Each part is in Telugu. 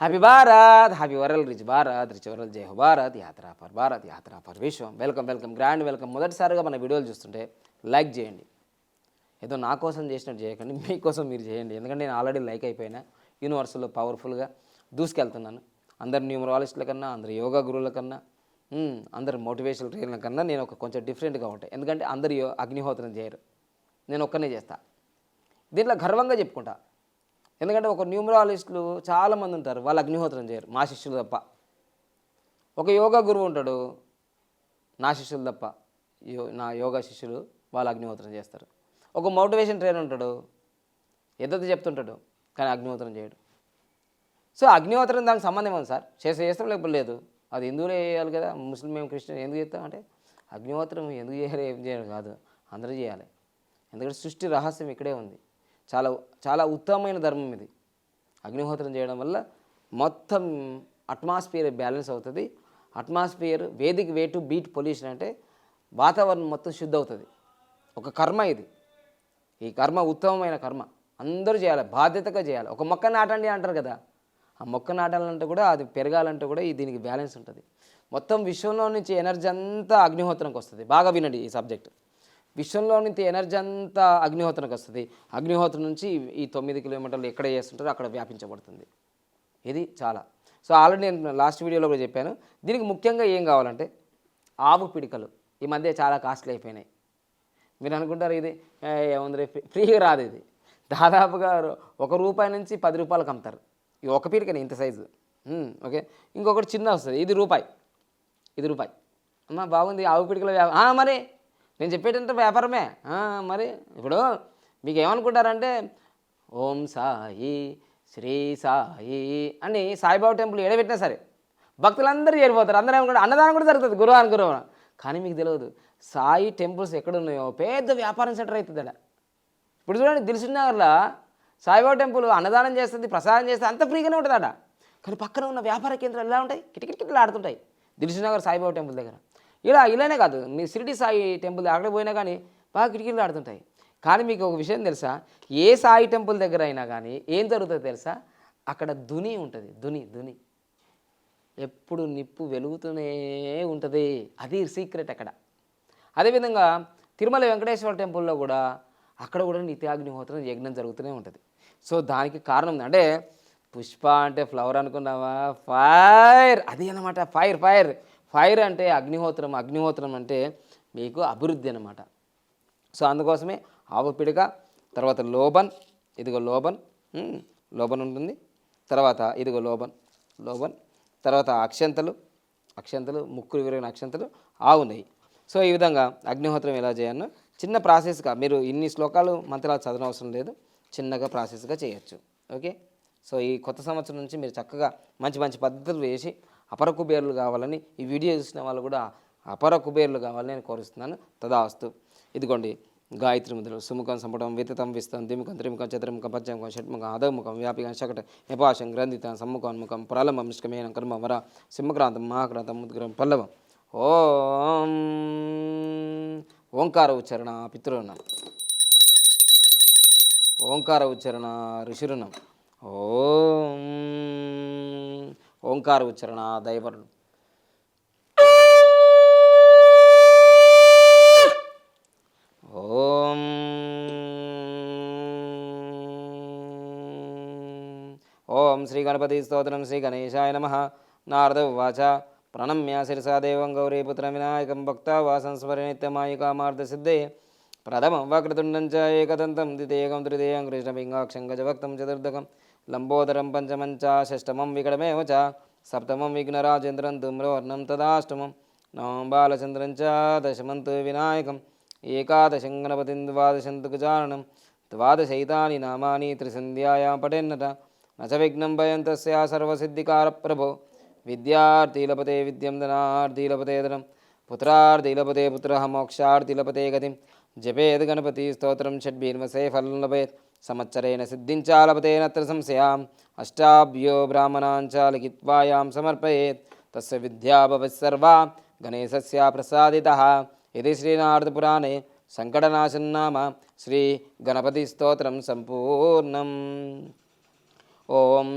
Happy Bharat happy world rich Bharat rich world జై Bharat yatra for Bharat yatra for vishwam welcome welcome grand welcome మొదటిసారిగా మన వీడియోలు చూస్తుంటే లైక్ చేయండి. ఏదో నా కోసం చేసినట్టు చేయకండి మీకోసం మీరు చేయండి. ఎందుకంటే నేను ఆల్రెడీ లైక్ అయిపోయినా యూనివర్స్లో పవర్ఫుల్గా దూసుకెళ్తున్నాను. అందరు న్యూమరాలజిస్టుల కన్నా అందరు యోగా గురువుల కన్నా మ్, అందరు మోటివేషనల్ ట్రైనర్ల కన్నా నేను ఒక కొంచెం డిఫరెంట్గా ఉంటాయి ఎందుకంటే అందరు అగ్నిహోత్రం చేయరు. నేను ఒక్కనే చేస్తా. దీంట్లో గర్వంగా చెప్పుకుంటా. ఎందుకంటే ఒక న్యూమరాలజిస్టులు చాలామంది ఉంటారు వాళ్ళు అగ్నిహోత్రం చేయరు మా శిష్యులు తప్ప. ఒక యోగా గురువు ఉంటాడు నా శిష్యులు తప్ప యో నా యోగా శిష్యులు వాళ్ళు అగ్నిహోత్రం చేస్తారు. ఒక మోటివేషన్ ట్రైనర్ ఉంటాడు ఎద్దత చెప్తుంటాడు కానీ అగ్నిహోత్రం చేయడు. సో అగ్నిహోత్రం దానికి సంబంధం ఉంది సార్? చేస్తే చేస్తాం లేకపోతే లేదు? అది హిందువులే చేయాలి కదా? ముస్లిం మేము క్రిస్టియన్ ఎందుకు చేస్తాం అంటే అగ్నిహోత్రం ఎందుకు చేయాలి ఏం చేయాలి కాదు అందరూ చేయాలి. ఎందుకంటే సృష్టి రహస్యం ఇక్కడే ఉంది. చాలా చాలా ఉత్తమమైన ధర్మం ఇది. అగ్నిహోత్రం చేయడం వల్ల మొత్తం అట్మాస్ఫియర్ బ్యాలెన్స్ అవుతుంది. అట్మాస్ఫియర్ వేదిక వే టు బీట్ పొల్యూషన్ అంటే వాతావరణం మొత్తం శుద్ధ అవుతుంది. ఒక కర్మ ఇది. ఈ కర్మ ఉత్తమమైన కర్మ. అందరూ చేయాలి బాధ్యతగా చేయాలి. ఒక మొక్క నాటండి అంటారు కదా. ఆ మొక్క నాటాలంటే కూడా అది పెరగాలంటే కూడా ఈ దీనికి బ్యాలెన్స్ ఉంటుంది. మొత్తం విశ్వంలో నుంచి ఎనర్జీ అంతా అగ్నిహోత్రంకి వస్తుంది. బాగా వినండి ఈ సబ్జెక్ట్ విశ్వంలో నుంచి ఎనర్జీ అంతా అగ్నిహోత్రనికి వస్తుంది. అగ్నిహోత్రం నుంచి ఈ- తొమ్మిది కిలోమీటర్లు ఎక్కడ చేస్తుంటారో అక్కడ వ్యాపించబడుతుంది. ఇది చాలా. సో ఆల్రెడీ నేను లాస్ట్ వీడియోలో కూడా చెప్పాను. దీనికి ముఖ్యంగా ఏం కావాలంటే ఆవు పిడికలు. ఈ మధ్య చాలా కాస్ట్లీ అయిపోయినాయి. మీరు అనుకుంటారు ఇది ఏముంది ఫ్రీ- ఫ్రీగా రాదు ఇది. దాదాపుగా ఒక రూపాయి నుంచి పది రూపాయలకు అమ్ముతారు ఇది ఒక పీడికనే ఇంత సైజు. ఓకే. ఇంకొకటి చిన్న వస్తుంది. ఇది రూపాయి. ఇది రూపాయి. అమ్మ బాగుంది. ఆవు పిడికల వ్యా మరి నేను చెప్పేటంటే వ్యాపారమే. మరి ఇప్పుడు మీకు ఏమనుకుంటారంటే ఓం సాయి శ్రీ సాయి అని సాయిబాబా టెంపుల్ ఎడబెట్టినా సరే భక్తులందరూ ఏడిపోతారు. అందరూ ఏమనుకుంటారు? అన్నదానం కూడా జరుగుతుంది గురువారం గురువారం. కానీ మీకు తెలియదు సాయి టెంపుల్స్ ఎక్కడున్నాయో? పెద్ద వ్యాపారం సెంటర్ అవుతుంది అక్కడ ఇప్పుడు చూడండి దిల్సుఖ్ నగర్లో సాయిబాబా టెంపుల్ అన్నదానం చేస్తుంది ప్రసాదం చేస్తుంది అంత ఫ్రీగానే ఉంటుంది అక్కడ కానీ పక్కన ఉన్న వ్యాపార కేంద్రాలు ఎలా ఉంటాయి? కిటకిటకిటలు ఆడుతుంటాయి దిల్సుఖ్ నగర్ సాయిబాబా టెంపుల్ దగ్గర. ఇలా ఇలానే కాదు. మీ షిరిడి సాయి టెంపుల్ అక్కడ పోయినా కానీ బాగా కిటికీలు ఆడుతుంటాయి. కానీ మీకు ఒక విషయం తెలుసా? ఏ సాయి టెంపుల్ దగ్గర అయినా కానీ ఏం జరుగుతుందో తెలుసా? అక్కడ దుని ఉంటుంది. దుని దుని. ఎప్పుడు నిప్పు వెలుగుతూనే ఉంటుంది. అది సీక్రెట్ అక్కడ. అదేవిధంగా తిరుమల వెంకటేశ్వర టెంపుల్లో కూడా అక్కడ కూడా నిత్యాగ్నిహోత్రం యజ్ఞం జరుగుతూనే ఉంటుంది. సో దానికి కారణం అంటే పుష్ప అంటే ఫ్లవర్ అనుకున్నావా? ఫైర్! అది అనమాట ఫైర్ ఫైర్! ఫైర్ అంటే అగ్నిహోత్రం అగ్నిహోత్రం అంటే మీకు అభివృద్ధి అన్నమాట. సో అందుకోసమే ఆవు పిడక తర్వాత లోబన్ ఇదిగో లోబన్ లోబన్ ఉంటుంది. తర్వాత ఇదిగో లోబన్ లోబన్ తర్వాత అక్షంతలు అక్షంతలు ముక్కులు విరిగిన అక్షంతలు ఆవు నెయ్యి. సో ఈ విధంగా అగ్నిహోత్రం ఎలా చేయాలో చిన్న ప్రాసెస్గా మీరు ఇన్ని శ్లోకాలు మంత్రాలు చదవనవసరం లేదు చిన్నగా ప్రాసెస్గా చేయొచ్చు. ఓకే? సో ఈ కొత్త సంవత్సరం నుంచి మీరు చక్కగా మంచి మంచి పద్ధతులు వేసి అపర కుబేరులు కావాలని ఈ వీడియో చూసిన వాళ్ళు కూడా అపర కుబేరులు కావాలని నేను కోరుస్తున్నాను. తదాస్తు ఇదిగోండి గాయత్రి ముద్రలు. సుముఖం సంపటం వితతం విస్తం ద్విముఖం త్రిముఖం చతుర్ముఖం పంచముఖం షట్ముఖం అధముఖం వ్యాపికం శకట నిపాశం గ్రంథితం సమ్ముఖోన్ముఖం ప్రళంబం నిష్కమేనం కర్మ వర సింహక్రాంతం మహాక్రాంతం ముద్గ్రం పల్లవం. ఓం. ఓంకార ఉచ్చారణ పితృణం ఓంకార ఉచ్చారణ ఋషిరుణం. ఓం. ఓంకార ఉచ్చారణ దైవరుణం ఓం. ఓం శ్రీ గణపతి స్తోత్రం శ్రీ గణేశాయ నమ. నారద ఉవాచ. ప్రణమ్య శిరసా దేవం గౌరీపుత్ర వినాయకం భక్త వాసంస్మర నిత్యమాయికామార్థ సిద్ధే. ప్రథమం వక్రతుండం చ ఏకదంతం ద్వితీయకం తృతీయం కృష్ణపింగాక్షం గజభక్తం చతుర్థకం. లంబోదరం పంచమం చ షష్టమం వికటమేవ చ సప్తమం విఘ్నరాజేంద్రం తుమ్రవర్ణం తదాష్టమం నవం బాలచంద్రం చ దశమం తు వినాయకం ఏకాదశం గణపతిం ద్వాదశం తు ద్వాదశైతాని నామాని త్రిసంధ్యాయా పఠేన్నట నచ విఘ్నం భయం తస్యా సర్వసిద్ధికార ప్రభో విద్యార్థీలపతే విద్యం ధనార్థీలపతే ధనం పుత్రార్థీలపతే పుత్ర మోక్షార్థీలపతే గతిం జపేద్ గణపతి స్తోత్రం షడ్భీన్వసే ఫలం లభేత్ సంవత్సరేణ సిద్ధించాలపతేనత్ర సంశయాం అష్టాభ్యో బ్రాహ్మణాంచ లిఖిత్వాయాం సమర్పయేత్. తస్య విద్యా భవత్సర్వా గణేశస్య ప్రసాదిత. ఇది శ్రీనారదపురాణే సంకటనాశన్నామ. శ్రీ గణపతి స్తోత్రం సంపూర్ణం. ఓం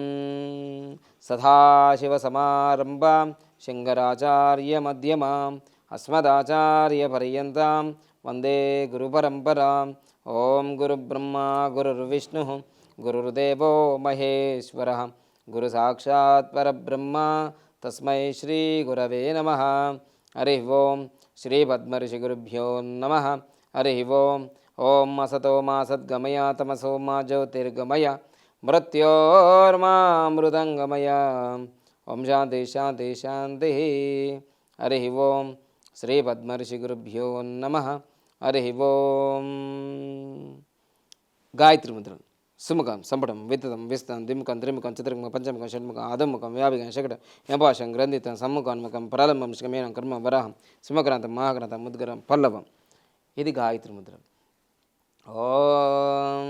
సదాశివసమారంభాం శంకరాచార్యమధ్యమాం అస్మదాచార్యపర్యంతం వందే గురుపరంపరాం ఓం గురుబ్రహ్మ గురుర్విష్ణు గురుర్దేవో మహేశ్వర. గురు సాక్షాత్ పరబ్రహ్మ తస్మై శ్రీ గురవే నమ. హరి ఓం శ్రీ పద్మర్షి గురుభ్యో నమ. హరి ఓం ఓం అసతో మా సద్గమయ తమసో మా జ్యోతిర్గమయ మృత్యోర్మామృతంగమయ. ఓం శాంతి శాంతి శాంతి. హరి ఓం శ్రీ పద్మర్షి గురుభ్యో నమ. హరి ఓం గాయత్రి ముద్రలు సుముఖం సంపటం విత్తతం విస్తం దిముఖం త్రిముఖం చతుర్ముఖం పంచముఖం షణ్ముఖం అధముఖం వ్యాపికం శకటం యపాశం గ్రంథితం సమ్ముఖాన్ముఖం ప్రలంబం శమేనం కర్మ వరాహం సింహగ్రంథం మహాగ్రంథం ముద్గరం పల్లవం ఇది గాయత్రి ముద్ర ఓం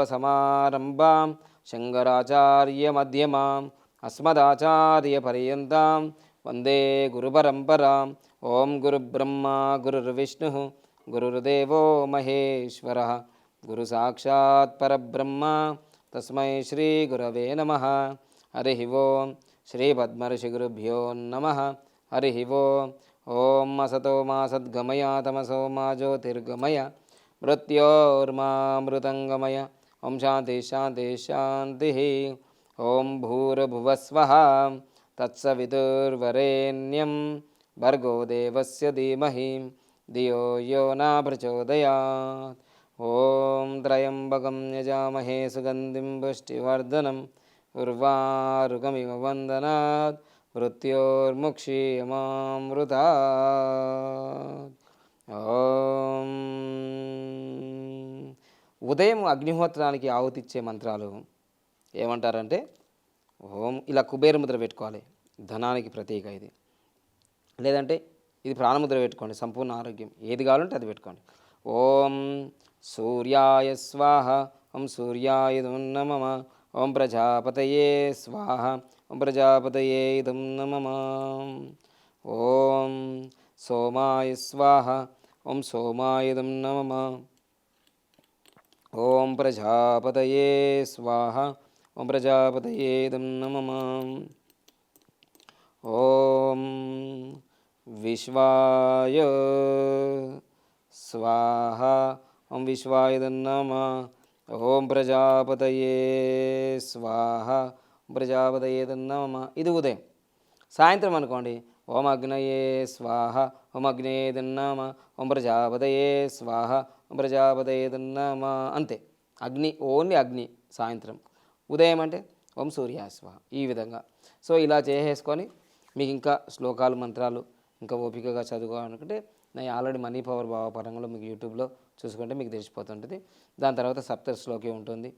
సదాశివసమారంభాం శంకరాచార్యమధ్యమాం అస్మదాచార్యపర్యంతం వందే గురుపరంపరాం ॐ गुरुब्रह्मा गुरुर्विष्णुः गुरुर्देवो महेश्वरः गुरुसाक्षात् परब्रह्म तस्मै श्रीगुरवे नमः। हरिः ओं श्रीपद्मर्षिगुरुभ्यो नमः। हरिः वो ॐ असतो मा सद्गमय तमसो मा ज्योतिर्गमय। मृत्योर्मामृतङ्गमय। ॐ शान्तिशान्तिशान्तिः ॐ भूर्भुवस्वः। तत्सवितुर्वरेण्यम् భర్గో దేవస్య ధీమహి ధియో యో నా ప్రచోదయాత్ ఓం త్రయంబకం యజామహే సుగంధిం పుష్టివర్ధనం ఉర్వారుకమివ వందనాత్ మృత్యోర్ముక్షీయమామృత ఓం ఉదయం అగ్నిహోత్రానికి ఆహుతిచ్చే మంత్రాలు ఏమంటారంటే ఓం ఇలా కుబేర ముద్ర పెట్టుకోవాలి ధనానికి ప్రతీక ఇది. లేదంటే ఇది ప్రాణముద్ర పెట్టుకోండి సంపూర్ణ ఆరోగ్యం. ఏది కావాలంటే అది పెట్టుకోండి. ఓం సూర్యాయ స్వాహ ఓం సూర్యాయ నమ ఓం ప్రజాపతయే స్వాహ ఓం ప్రజాపతయే ఇదం నమ. ఓం సోమాయ స్వాహ ఓం సోమాయుదం నమ. ఓం ప్రజాపతయే స్వాహ ఓం ప్రజాపతయేదం నమ. ఓం విశ్వాయ స్వాహ ఓం విశ్వాయదం నమ ఓం ప్రజాపతయే స్వాహ ఓం నమ ఇది ఉదయం. సాయంత్రం అనుకోండి. ఓం అగ్నయే స్వాహ ఓం నమ ఓం ప్రజాపతయే స్వాహ ఓం నమ అంతే. అగ్ని ఓన్లీ అగ్ని సాయంత్రం. ఉదయం అంటే ఓం సూర్య స్వాహ ఈ విధంగా. సో ఇలా చేసేసుకొని మీకు ఇంకా శ్లోకాలు మంత్రాలు ఇంకా ఓపికగా చదువుకోవాలనుకుంటే నేను ఆల్రెడీ మనీ పవర్ భావ పరంగా మీకు యూట్యూబ్లో చూసుకుంటే మీకు తెలిసిపోతుంటుంది. దాని తర్వాత సప్త ఉంటుంది.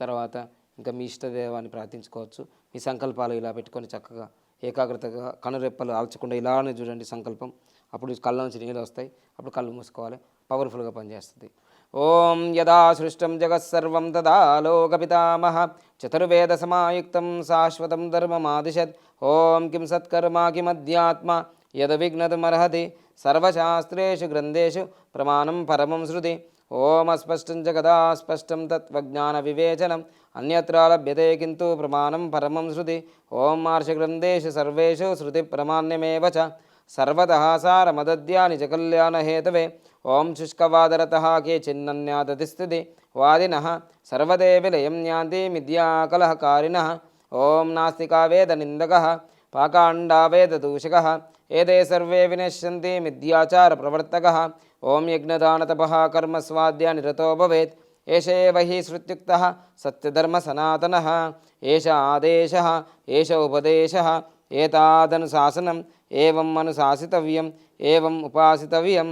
తర్వాత ఇంకా మీ ఇష్టదేవాన్ని ప్రార్థించుకోవచ్చు. మీ సంకల్పాలు ఇలా పెట్టుకొని చక్కగా ఏకాగ్రతగా కనురెప్పలు ఆల్చకుండా ఇలానే చూడండి సంకల్పం. అప్పుడు కళ్ళ నుంచి నీళ్ళు వస్తాయి. అప్పుడు కళ్ళు మూసుకోవాలి. పవర్ఫుల్గా పనిచేస్తుంది. ఓం యదా సృష్టం జగత్సర్వం తదా లోకపితామహ చతుర్వేద సమాయుక్తం శాశ్వతం ధర్మమాదిశత్ ఓం కిం సత్కర్మ కిమధ్యాత్మ యద విఘ్నతమర్హతి సర్వశాస్త్రేషు గ్రంథేషు ప్రమాణం పరమం శృతి. ఓం అస్పష్టం చ కదా స్పష్టం తత్వజ్ఞాన వివేచనం. అన్యత్ర లభ్యతే కింటు ప్రమాణం పరమం శృతి. ఓం మార్షగ్రంథేషు సర్వేషు శృతి ప్రమాణ్యమేవ చ. సర్వతః సారమదద్యాని చ కళ్యాణహేతవే ఓం శుష్కవాదరత కేచిన్నన్యాదతిస్థితి వాదిన సర్వదే విలయం యాంతి మిథ్యాకలహకారిణः. ఓం నాస్తికా వేదనిందకः పాకాండా వేదదూషకः ఏదే సర్వే వినశ్యంతి మిథ్యాచార ప్రవర్తక. ఓం యజ్ఞదానతప కర్మ స్వాద్య నిరతో భవేత్. ఏష ఏవ హి శృత్యుక్తः సత్యధర్మసనాతనः ఏష ఆదేశ ఏష ఉపదేశ. ఏతాదనుశాసనం ఏవం అనుశాసితవ్యం ఏవం ఉపాసితవ్యం.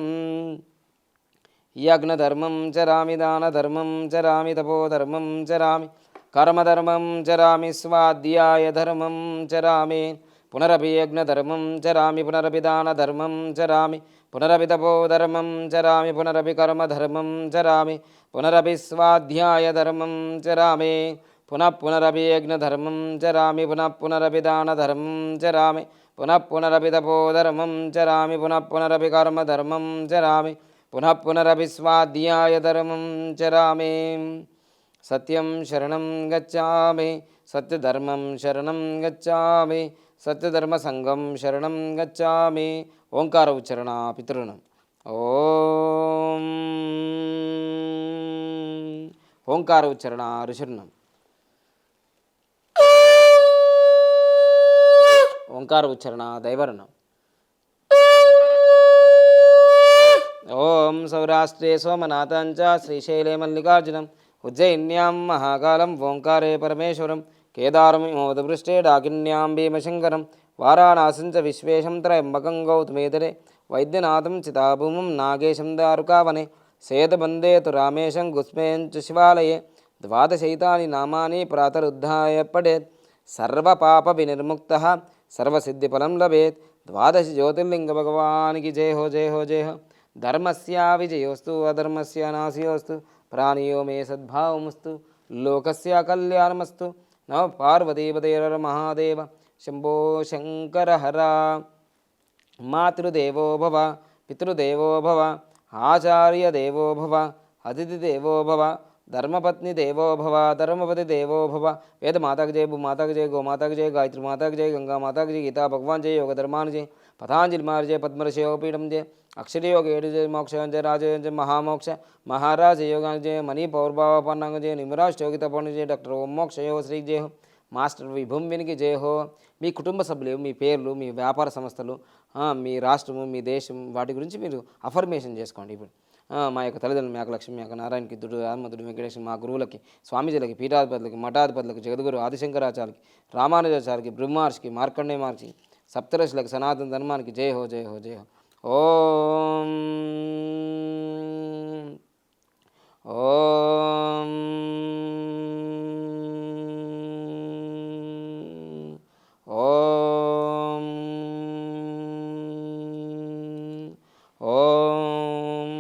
యజ్ఞధర్మం చరామి దానధర్మం చరామి తపోధర్మం చరామి కర్మధర్మం చరామి స్వాధ్యాయ ధర్మం చరామి. పునరపి యజ్ఞధర్మం చరామి పునరపి దానధర్మం చరామి పునరపి తపోధర్మం చరామి పునరపి కర్మధర్మం చరామి పునరపి స్వాధ్యాయ ధర్మం చరామి పునః పునరపి యజ్ఞధర్మం చరామి పునః పునరపి దానధర్మం చరామి పునః పునరపి తపోధర్మం చరామి పునః పునరపి కర్మధర్మం చరామి పునః పునరభిస్వాధ్యాయ ధర్మం చరామి సత్యం శరణం గచ్చామి సత్యధర్మం శరణం గచ్చామి సత్యధర్మ సంఘం శరణం గచ్చామి. ఓంకార ఉచ్చరణ పితృణం ఓం. ఓంకార ఉచ్చరణ ఋషుర్ణం ఓంకార ఉచ్చరణ దైవర్ణం ఓం సౌరాష్ట్రే సోమనాథం చ శ్రీశైలే మల్లికార్జునం. ఉజ్జయిన్యాం మహాకాలం ఓంకారే పరమేశ్వరం. కేదారమిమోదపృష్టే డాకిన్యాం భీమశంకరం వారాణాసిం చ విశ్వేశం త్రయంబకం గౌతమేతరే వైద్యనాథం చితాభూమం నాగేశం దారుకావనే సేతబందేతు రామేశం గుస్మేంచు శివాలయే ద్వాదశైతాని నామాని ప్రాతరుద్ధాయ పడేత్ సర్వపాప వినిర్ముక్త సర్వసిద్ధిఫలం లభేత్ ద్వాదశ జ్యోతిర్లింగ భగవానికి జయ హో జయ హో జయ హో ధర్మస్య విజయోస్తు అధర్మస్య నాశయోస్తు ప్రాణియో మే సద్భావమస్తు లోకస్య కళ్యాణమస్తు నమ పార్వతీపదేర మహాదేవ శంభో శంకర హర మాతృదేవో భవ పితృదేవో భవ ఆచార్య దేవో భవ అతిథి దేవో భవ ధర్మపత్ని దేవో భవ ధర్మపతి దేవో భవ. వేద మాతాకి జయ భూ మాతాకి జయ గో మాతాకి జయ గాయత్రి మాతాకి జయ గంగా మాతాకి జయ గీతా భగవాన్ జయ యోగ ధర్మాను జయ పతాంజలి మార్ జయ పద్మరశయోపీఠం జయ అక్షరయోగ ఏడు జయ మోక్ష జయ రాజ జయ మహామోక్ష మహారాజ యోగాంగ జయ మణి పౌర్భావ పన్నాంగ జయ నిమరాజ్ యోగిత పౌర్ణ జయ డాక్టర్ ఓం యోగ శ్రీ జయ మాస్టర్ విభూమ్ వినికి మీ కుటుంబ సభ్యులు మీ పేర్లు మీ వ్యాపార సంస్థలు మీ రాష్ట్రము మీ దేశం వాటి గురించి మీరు అఫర్మేషన్ చేసుకోండి ఇప్పుడు మా యొక్క తల్లిదండ్రులు మేక లక్ష్మి మేక నారాయణకి కిద్దుడు ఆత్మదుడు వెంకటేశ్వర మా గురువులకి స్వామీజీలకి పీఠాధిపతులకి మఠాధిపతులకి జగద్గురు ఆదిశంకరాచార్యకి రామానుజాచార్యకి బ్రహ్మర్షికి మార్కండే మహర్షికి సప్తరశులకు సనాతన ధర్మానికి జయ హో జయ హో జయ హో. ఓం ఓం ఓం ఓం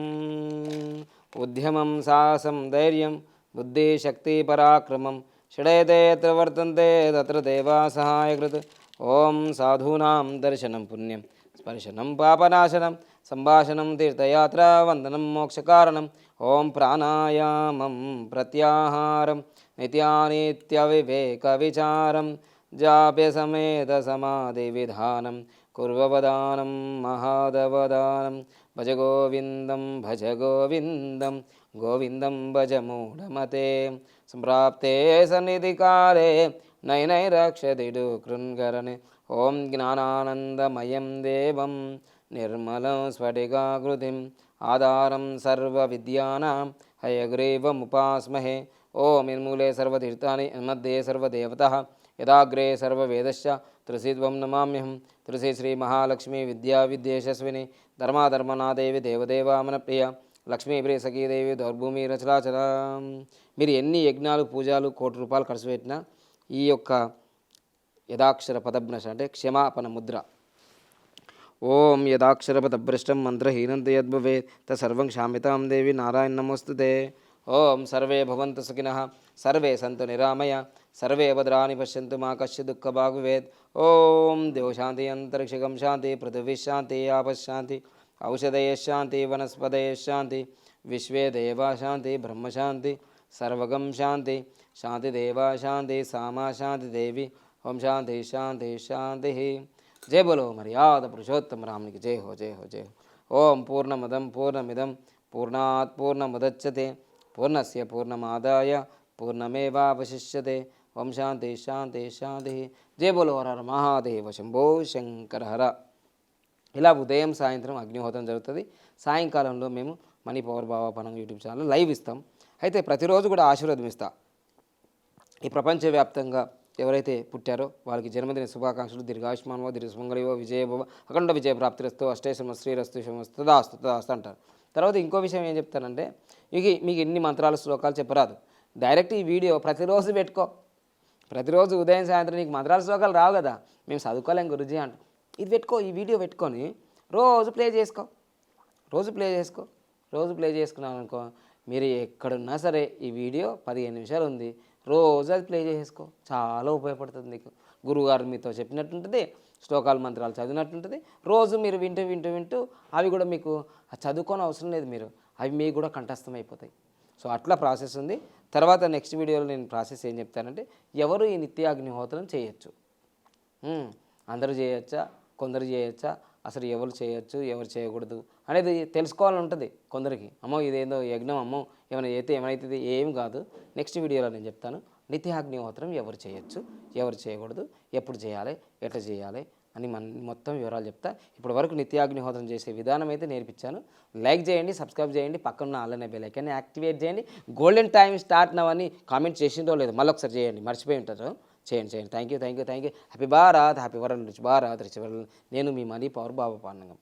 ఉద్యమం సాహసం ధైర్యం బుద్ధి శక్తి పరాక్రమం. షడేతే యత్ర వర్తంతే తత్ర దేవా సహాయకృత్. ఓం సాధూనాం దర్శనం పుణ్యం స్పర్శనం పాపనాశనం సంభాషణం తీర్థయాత్ర వందనం మోక్షకారణం ఓం ప్రాణాయామం ప్రత్యాహారం నిత్యానిత్యవివేక విచారం జాప్య సమేత సమాధి విధానం కుర్వవదానం మహాదవదానం భజ గోవిందం భజ గోవిందం గోవిందం భజ మూఢమతే సంప్రాప్తే సన్నిధికాలే నైనైరక్షదిడు కృన్గరణే ఓం జ్ఞానానందమయం దేవం నిర్మలం స్ఫటికాకృతిం. ఆధారం సర్వవిద్యానాం హయగ్రీవముపాస్మహే. ఓం నిర్మూలే సర్వతీర్థాని మధ్యే సర్వదేవత. యదాగ్రే సర్వవేదశ్చ తులసీధ్వం నమామ్యహం. తులసి శ్రీ మహాలక్ష్మీ విద్యా విద్యేశస్విని. ధర్మాధర్మనాదేవి దేవదేవామన ప్రియ లక్ష్మీప్రియ సఖీదేవి దౌర్భూమి రచలాచల మీరు ఎన్ని యజ్ఞాలు పూజలు కోటి రూపాయలు ఖర్చు పెట్టినా ఈ యొక్క యథాక్షర పదభ్రష అంటే క్షమాపణ ముద్ర. ఓం యదాక్షరపదభ్రష్టం మంత్రహీనం యద్భవేత్ తసర్వం క్షామితాం దేవి నారాయణ నమోస్తుతే. ఓం సర్వే భవంతు సుఖిన సర్వే సంతు నిరామయ సర్వే భద్రాని పశ్యంతు మా కశ్య దుఃఖభాగ్ భవేత్ ఓం దేవశాంతి అంతరిక్షకం శాంతి పృథివీ శాంతి ఆపశాంతి ఔషధయ శాంతి వనస్పతయ శాంతి విశ్వే దేవా శాంతి బ్రహ్మశాంతి సర్వగం శాంతి శాంతి దేవా శాంతి సామా శాంతి దేవి ఓం శాంతి శాంతి శాంతి. జయ బలో మర్యాద పురుషోత్తమ రామునికి జయ హో జయ హో జయ హో. ఓం పూర్ణమదం పూర్ణమిదం పూర్ణాత్ పూర్ణముదచ్చతే పూర్ణస్య పూర్ణమాదాయ పూర్ణమేవాశిష్యతే ఓం శాంతి శాంతి శాంతి. జయ బలో హర మహాదేవ శంభో శంకర హర. ఇలా ఉదయం సాయంత్రం అగ్నిహోత్రం జరుగుతుంది. సాయంకాలంలో మేము మనీ పవర్ బాబా పనం యూట్యూబ్ ఛానల్ లైవ్ ఇస్తాం. అయితే ప్రతిరోజు కూడా ఆశీర్వాదం ఇస్తా ఈ ప్రపంచవ్యాప్తంగా ఎవరైతే పుట్టారో వాళ్ళకి జన్మదిన శుభాకాంక్షలు. దీర్ఘాయుష్మానవో దీర్ఘ సుమంగళివో విజయభవ అఖండ విజయ ప్రాప్తిరస్తు అష్టేశ్వర శ్రీరస్తు శమస్తు తదాస్తు తదాస్తు అంటారు. తర్వాత ఇంకో విషయం ఏం చెప్తానంటే మీకు మీకు ఎన్ని మంత్రాలు శ్లోకాలు చెప్పరాదు. డైరెక్ట్ ఈ వీడియో ప్రతిరోజు పెట్టుకో. ప్రతిరోజు ఉదయం సాయంత్రం నీకు మంత్రాల శ్లోకాలు రావు కదా. మేము చదువుకోలేం గురుజీ అంట. ఇది పెట్టుకో ఈ వీడియో పెట్టుకొని రోజు ప్లే చేసుకో. రోజు ప్లే చేసుకో. రోజు ప్లే చేసుకున్నాం అనుకో మీరు ఎక్కడున్నా సరే ఈ వీడియో పదిహేను నిమిషాలు ఉంది. రోజు అది ప్లే చేసుకో. చాలా ఉపయోగపడుతుంది నీకు. గురువుగారు మీతో చెప్పినట్టుంటుంది శ్లోకాలు మంత్రాలు చదివినట్టుంటుంది. రోజు మీరు వింటూ వింటూ వింటూ అవి కూడా మీకు చదువుకోని అవసరం లేదు మీరు. అవి మీకు కూడా కంఠస్థం అయిపోతాయి. సో అట్లా ప్రాసెస్ ఉంది. తర్వాత నెక్స్ట్ వీడియోలో నేను ప్రాసెస్ ఏం చెప్తానంటే ఎవరు ఈ నిత్యాగ్నిహోత్రం చేయొచ్చు? అందరూ చేయొచ్చా? కొందరు చేయొచ్చా? అసలు ఎవరు చేయొచ్చు ఎవరు చేయకూడదు అనేది తెలుసుకోవాలని ఉంటుంది కొందరికి. అమ్మో ఇదేందో యజ్ఞం అమ్మో ఏమైనా అయితే ఏమైతుంది ఏం కాదు. నెక్స్ట్ వీడియోలో నేను చెప్తాను. నిత్యాగ్నిహోత్రం ఎవరు చేయొచ్చు ఎవరు చేయకూడదు ఎప్పుడు చేయాలి ఎట్లా చేయాలి అని మన మొత్తం వివరాలు చెప్తా. ఇప్పటి వరకు నిత్యాగ్నిహోత్రం చేసే విధానం అయితే నేర్పించాను. లైక్ చేయండి సబ్స్క్రైబ్ చేయండి పక్కన అల్లనే బెల్ ఐకాన్ని యాక్టివేట్ చేయండి. గోల్డెన్ టైం స్టార్ట్ నవని కామెంట్ చేసిందో లేదు మళ్ళీ ఒకసారి చేయండి మర్చిపోయి ఉంటారు. చేయండి చేయండి. Thank you thank you thank you happy Bharat happy world rich Bharat rich world నేను మీ మనీ పవర్ బాబా పాండంగం.